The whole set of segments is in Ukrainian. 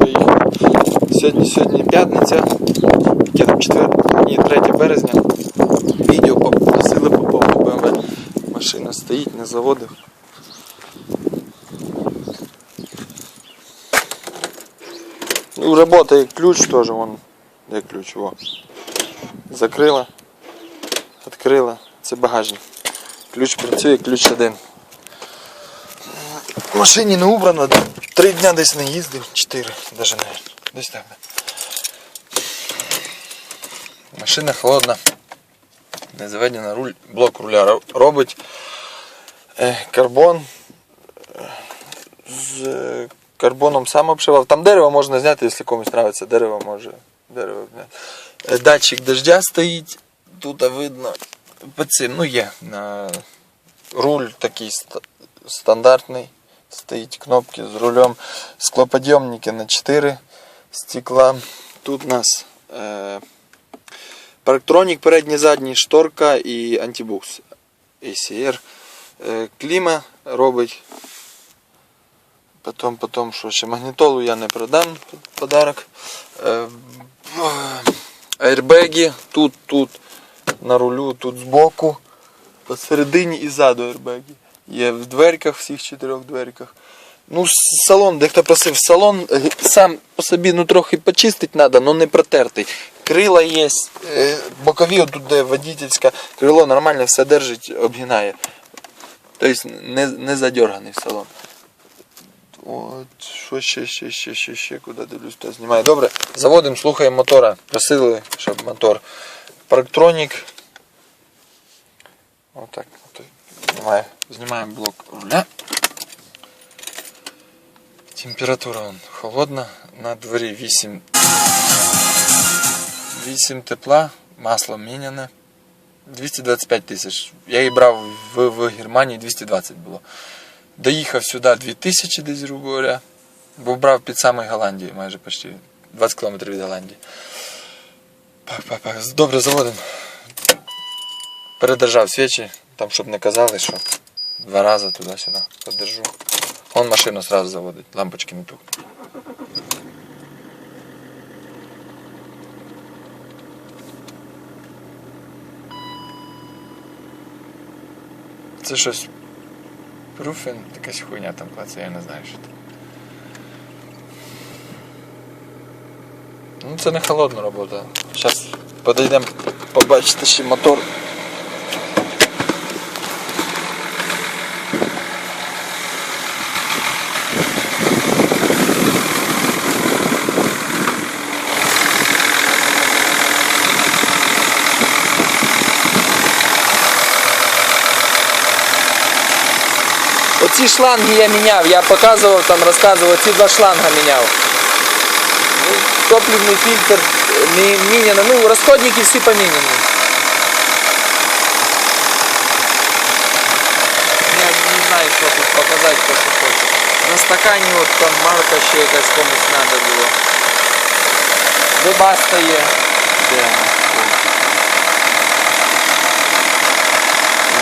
виїхали. Сьогодні, сьогодні п'ятниця, яке там 4, ні, 3 березня. Відео попросили по поводу BMW. Машина стоїть, не заводив. Ну, работает ключ тоже, вон, де ключ, во. Закрила, відкрила. Це багажник. Ключ працює, ключ один. В машині не убрано, три дня десь не їздив, чотири, навіть не. Десь так. Машина холодна. Не заведена руль, блок руля робить. Е, карбон. З е, карбоном сам обшивав. Там дерево можна зняти, якщо комусь подобається. Дерево може. Дерево зняти. Е, Датчик дождя стоїть. Тут видно. По ну є. Руль такий ст- стандартний. Стоїть кнопки з рулем. Склоподйомники на 4 стекла. Тут у нас е, парктронік передній, задній, шторка і антибукс. ACR. Е, кліма робить. Потім, потім, що ще магнітолу я не продам подарок. Е, Аербеги тут, тут на рулю, тут збоку, посередині і ззаду аербеги. Є в дверках, всіх чотирьох дверках. Ну, салон, дехто просив, салон е, сам по собі ну, трохи почистити треба, але не протертий. Крила є, е, бокові, тут де водительське, крило нормально все держить, обгинає. Тобто не, не задерганий салон. От, що ще, ще, ще, ще, ще, куди дивлюсь, то знімаю. Добре, заводимо, слухаємо мотора. Просили, щоб мотор. Парктронік. Отак. От, знімаю. Знімаємо блок руля. Температура вон, холодна, на дворі 8. 8 тепла, масло міняне. 225 тисяч. Я її брав в, в Германії 220 було. Доїхав сюди 2000 десь, грубо говоря. Бо брав під самою Голландією, майже почти 20 км від Голландії. Добре, заводимо. Передержав свічі, там щоб не казали, що два рази туди-сюди подержу. Он машину сразу лампочки не тухнуть. Це щось Руфін, якась хуйня там клацає, я не знаю, що це. Ну це не холодна робота. Зараз подійдемо побачити ще мотор. Оці шланги я міняв, я показував там, розказував, ці два шланга міняв. Ну, Топливний фільтр не міняно, ну розходники всі поміняні. Я не знаю, що тут показати, хто що хоче. На стакані от там марка ще якась комусь треба було. Вебаста є. Де вона?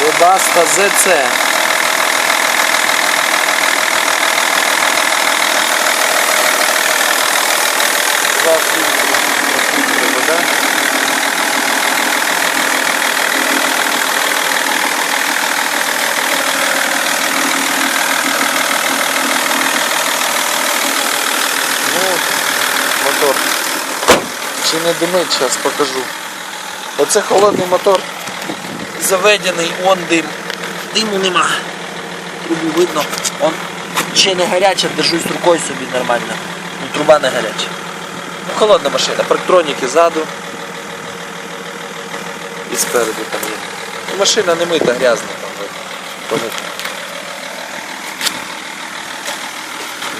Вебаста ZC. Два фильтра вода. Ну, мотор. Чи не димить, зараз покажу. Оце холодний мотор. Заведений, он дим. Диму нема. Трубу видно. Он ще не гаряча, держусь рукою собі нормально. Ну, труба не гаряча. Ну, холодна машина, парктроніки ззаду. І спереду там є. Ну, машина не мита, грязна там. от.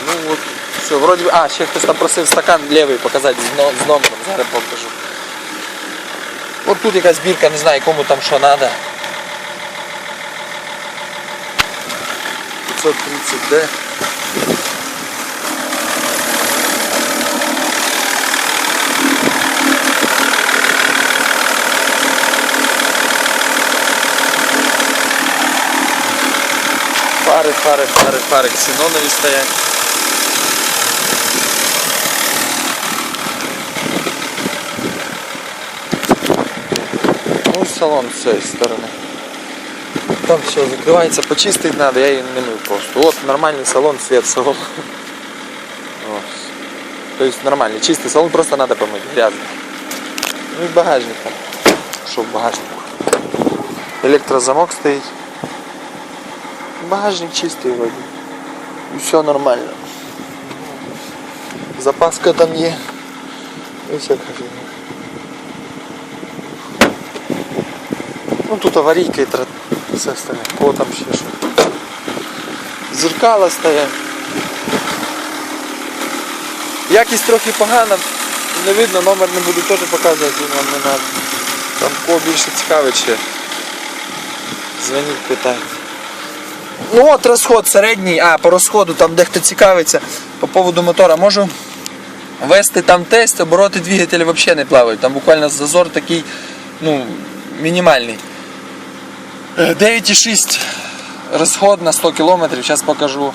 Ну от, все, вроді. А, ще хтось там просив стакан лівий показати з номером, зараз покажу. От тут якась бірка, не знаю, кому там що треба. 530D. Фари, фари, фари, фари, ксенонові стоять. салон з цієї сторони. Там все закривається, почистити треба, я її не мив просто. От нормальний салон, світ салон. Ось. Тобто нормальний, чистий салон, просто треба помити, грязний. Ну і багажник там. Що в багажнику? Електрозамок стоїть. Багажник чистий вроді. І все нормально. Запаска там є. І всяка фігня. Ну тут аварійка і тра... все остальне. О, там ще що. Зеркала стоять. Якість трохи погана, не видно, номер не буду теж показувати, він вам не треба. Там кого більше цікавить ще. Дзвоніть, питайте. Ну от розход середній, а по розходу там дехто цікавиться по поводу мотора. Можу вести там тест, обороти двигателя взагалі не плавають. Там буквально зазор такий, ну, мінімальний. Е, 9,6 розход на 100 км, зараз покажу.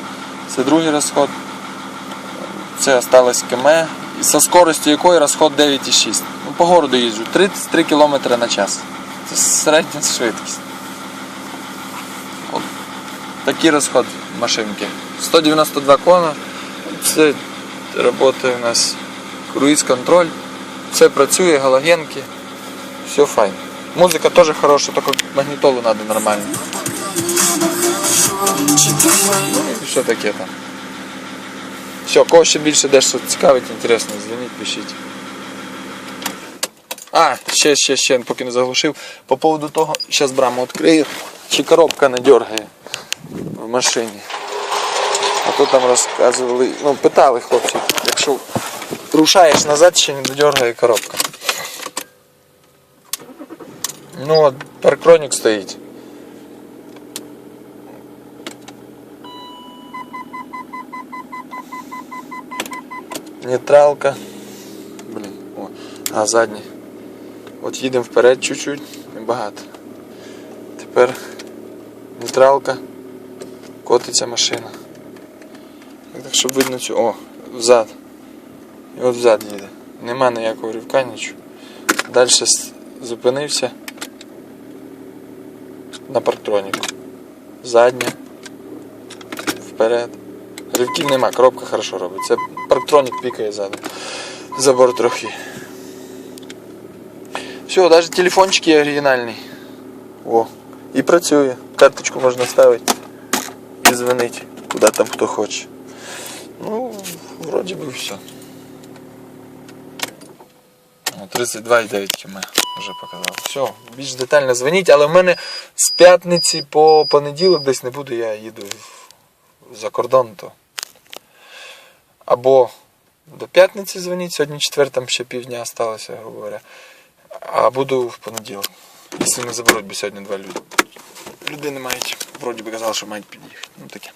Це другий розход. Це осталось КМ. Со скоростю якої розход 9,6. Ну, по городу їжджу 33 км на час. Це середня швидкість. От такий розход машинки. 192 кона. Це працює у нас круїз-контроль. Все працює, галогенки. Все файно. Музика теж хороша, тільки магнітолу треба нормально. Ну і що таке там. Все, кого ще більше дещо цікавить, інтересно, дзвоніть, пишіть. А, ще, ще, ще, поки не заглушив. По поводу того, зараз браму відкрию, чи коробка не дергає в машині. А то там розказували, ну питали хлопці, якщо рушаєш назад, ще не додергає коробка. Ну от, парктронік стоїть. Нейтралка. Блін, о, а задній. От їдемо вперед чуть-чуть, небагато. Тепер нейтралка, котиться машина. Так, щоб видно цю. О, взад. І от взад їде. Нема ніякого ривка, нічого. Далі зупинився на парктроніку. Задня. Вперед. Ривків нема, коробка хорошо робить. Це парктронік пікає ззаду. Забор трохи. Все, навіть телефончик є оригінальний. О. І працює. Карточку можна ставити і дзвонити, куди там хто хоче. Ну, вроді би все. 32,9 км вже показав. Все, більш детально дзвоніть, але в мене з п'ятниці по понеділок десь не буде, я їду за кордон, то. Або до п'ятниці дзвоніть, сьогодні четвер, там ще півдня залишилося, грубо говоря. А буду в понеділок. Якщо не заберуть, бо сьогодні два люди. Людини мають, вроді би казали, що мають під'їхати. Ну таке.